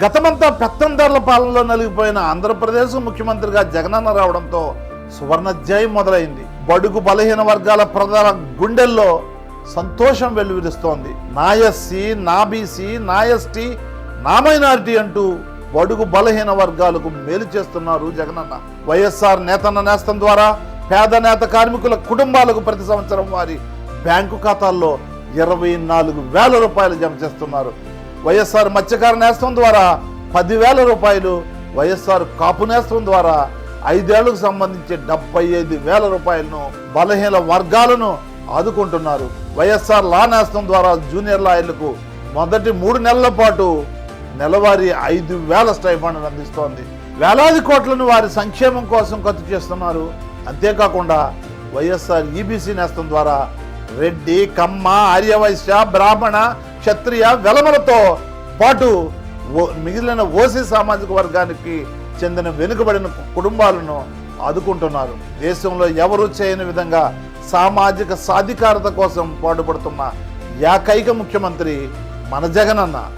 గతమంతా పెత్తందారుల పాలనలో నలిగిపోయిన ఆంధ్రప్రదేశ్ ముఖ్యమంత్రిగా జగనన్న రావడంతో సువర్ణధ్యాయం మొదలైంది. బడుగు బలహీన వర్గాల ప్రధాన గుండెల్లో సంతోషం వెలువరిస్తోంది నా ఎస్సీ నా బీసీ నా ఎస్టీ నా మైనారిటీ అంటూ బడుగు బలహీన వర్గాలకు మేలు చేస్తున్నారు జగనన్న. వైఎస్ఆర్ నేతన్న నేస్తం ద్వారా పేద నేత కార్మికుల కుటుంబాలకు ప్రతి సంవత్సరం వారి బ్యాంకు ఖాతాల్లో ఇరవై నాలుగు వేల రూపాయలు జమ చేస్తున్నారు. వైఎస్ఆర్ మత్స్యకార నేస్తం ద్వారా పదివేల రూపాయలు వైఎస్ఆర్ కాపు నేస్తం ద్వారా ఐదేళ్ళకు సంబంధించి డెబ్బై ఐదు వేల రూపాయలను బలహీన వర్గాలను ఆదుకుంటున్నారు. వైఎస్ఆర్ లా నేస్తం ద్వారా జూనియర్ లాయర్లకు మొదటి మూడు నెలల పాటు నెలవారీ ఐదు వేల స్టైఫండ్ అందిస్తోంది. వేలాది కోట్లను వారి సంక్షేమం కోసం ఖర్చు చేస్తున్నారు. అంతేకాకుండా వైఎస్ఆర్ ఈబీసీ నేస్తం ద్వారా రెడ్డి కమ్మ ఆర్యవైశ్య బ్రాహ్మణ క్షత్రియ వెలమలతో పాటు ఓ- మిగిలిన ఓసీ సామాజిక వర్గానికి చెందిన వెనుకబడిన కుటుంబాలను ఆదుకుంటున్నారు. దేశంలో ఎవరూ చేయని విధంగా సామాజిక సాధికారత కోసం పాటుపడుతున్న ఏకైక ముఖ్యమంత్రి మన జగనన్న.